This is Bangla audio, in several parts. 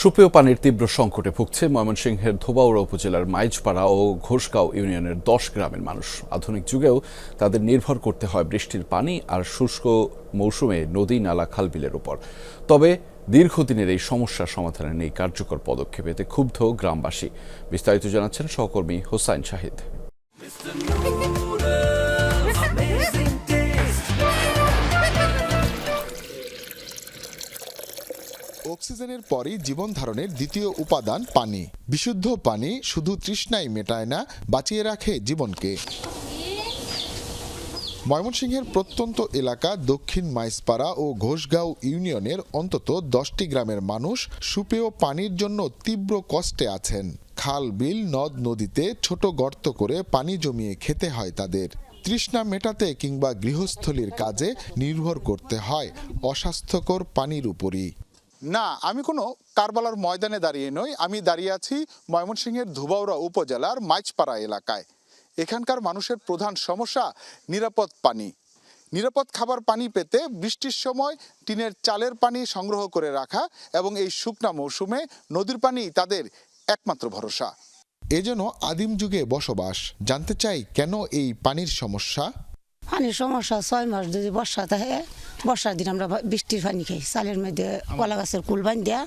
সুপেয় পানির তীব্র সংকটে ভুগছে ময়মনসিংহের ধোবাউড়া উপজেলার মাইজপাড়া ও ঘোষগাঁও ইউনিয়নের দশ গ্রামের মানুষ। আধুনিক যুগেও তাদের নির্ভর করতে হয় বৃষ্টির পানি আর শুষ্ক মৌসুমে নদী, নালা, খালবিলের উপর। তবে দীর্ঘদিনের এই সমস্যা সমাধানে নেই কার্যকর পদক্ষেপ। এতে ক্ষুব্ধ গ্রামবাসী। বিস্তারিত জানাচ্ছেন সহকর্মী হোসাইন শাহিদ। অক্সিজেনের পরই জীবন ধারণের দ্বিতীয় উপাদান পানি। বিশুদ্ধ পানি শুধু তৃষ্ণাই মেটায় না, বাঁচিয়ে রাখে জীবনকে। ময়মনসিংহের প্রত্যন্ত এলাকা দক্ষিণ মাইসপাড়া ও ঘোষগাঁও ইউনিয়নের অন্তত দশটি গ্রামের মানুষ সুপেয় পানির জন্য তীব্র কষ্টে আছেন। খাল, বিল, নদ, নদীতে ছোট গর্ত করে পানি জমিয়ে খেতে হয় তাদের। তৃষ্ণা মেটাতে কিংবা গৃহস্থলীর কাজে নির্ভর করতে হয় অস্বাস্থ্যকর পানির উপরই। না, আমি কোনো কারবালার ময়দানে দাঁড়িয়ে নই। আমি দাঁড়িয়ে আছি ময়মনসিংহের ধুবাউড়া উপজেলার মাইচপাড়া এলাকায়। এখানকার মানুষের প্রধান সমস্যা নিরাপদ পানি। নিরাপদ খাবার পানি পেতে বৃষ্টির সময় টিনের চালের পানি সংগ্রহ করে রাখা এবং এই শুকনা মৌসুমে নদীর পানি তাদের একমাত্র ভরসা। এ যেন আদিম যুগে বসবাস। জানতে চাই কেন এই পানির সমস্যা? পানির সমস্যা ছয় মাস যদি বর্ষা থাকে বর্ষার দিন আমরা বৃষ্টির পানি খাই। চালের মধ্যে কলা গাছের কুল বান দেয়া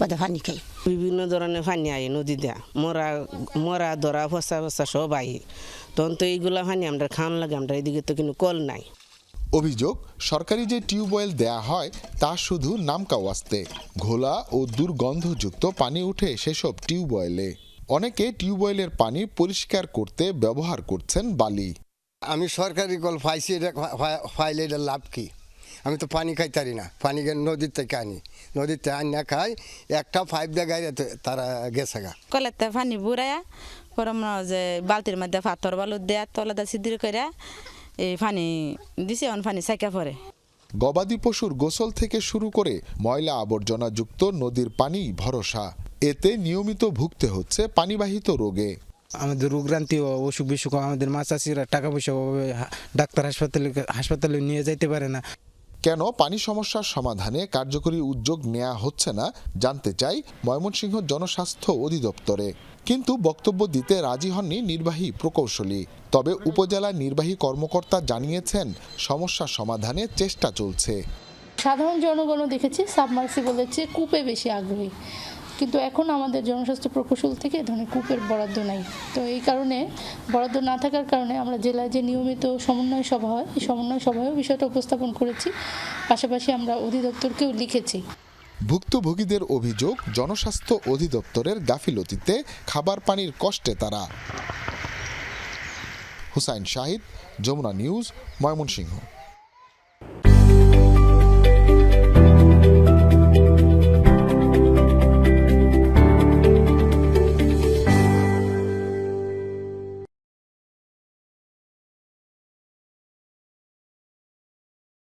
বাদে পানি খাই। বিভিন্ন ধরনের পানি আই নদী দেয়া। মরা মরা ধরা ফসা ফসা সব আই তখন তো এইগুলা পানি আমরা খাওয়ান লাগে আমরা এদিকে তো কিন্তু কল নাই। অভিযোগ সরকারি যে টিউবওয়েল দেয়া হয় তা শুধু নামকাওয়াস্তে ঘোলা ও দুর্গন্ধযুক্ত পানি উঠে সেসব টিউবওয়েলে অনেকে টিউবওয়েলের পানি পরিষ্কার করতে ব্যবহার করছেন বালি। আমি সরকারি কল পাইছি এটা ফা- পাইলে এটা লাভ কি? আমি তো পানি খাইতারি না। পানি গে- নদীর থেকে আনি। নদীর থেকে আনি না খাই। একটা পাইপ দিয়ে গাইলে তো তারা গেছে গা। কলেতে পানি বুড়াইয়া পরে যে বালতির মধ্যে পাথর বালু দেয়া তলাতে সিদ্ধির করে এই পানি দিছে অন পানি সাইকা পরে গবাদি পশুর গোসল থেকে শুরু করে ময়লা আবর্জনা যুক্ত নদীর পানি ভরসা। এতে নিয়মিত ভুগতে হচ্ছে পানিবাহিত রোগে। আমাদের রোগক্রান্তি ও অসুখ বিসুখ আমাদের মা চাষিরা টাকা পয়সা ডাক্তার হাসপাতালে হাসপাতালে নিয়ে যাইতে পারে না। কেন পানি সমস্যার সমাধানে কার্যকরী উদ্যোগ নেওয়া হচ্ছে না জানতে চাই ময়মনসিংহ জনস্বাস্থ্য অধিদপ্তরে। কিন্তু বক্তব্য দিতে রাজি হননি নির্বাহী প্রকৌশলী। তবে উপজেলা নির্বাহী কর্মকর্তা জানিয়েছেন, সমস্যা সমাধানে চেষ্টা চলছে। সাধারণ জনগণও দেখেছি সাবমার্সিবলের চেয়ে কূপে বেশি আগ্রহী। কিন্তু এখন আমাদের জনস্বাস্থ্য প্রকৌশল থেকে এ ধরনের কূপের বরাদ্দ নাই। তো এই কারণে বরাদ্দ না থাকার কারণে আমরা জেলায় যে নিয়মিত সমন্বয় সভা হয়, এই সমন্বয় সভায়ও বিষয়টা উপস্থাপন করেছি। পাশাপাশি আমরা অধিদপ্তরকেও লিখেছি। ভুক্তভোগীদের অভিযোগ, জনস্বাস্থ্য অধিদপ্তরের গাফিলতিতে খাবার পানির কষ্টে তারা। হুসাইন শাহিদ, যমুনা নিউজ, ময়মনসিংহ।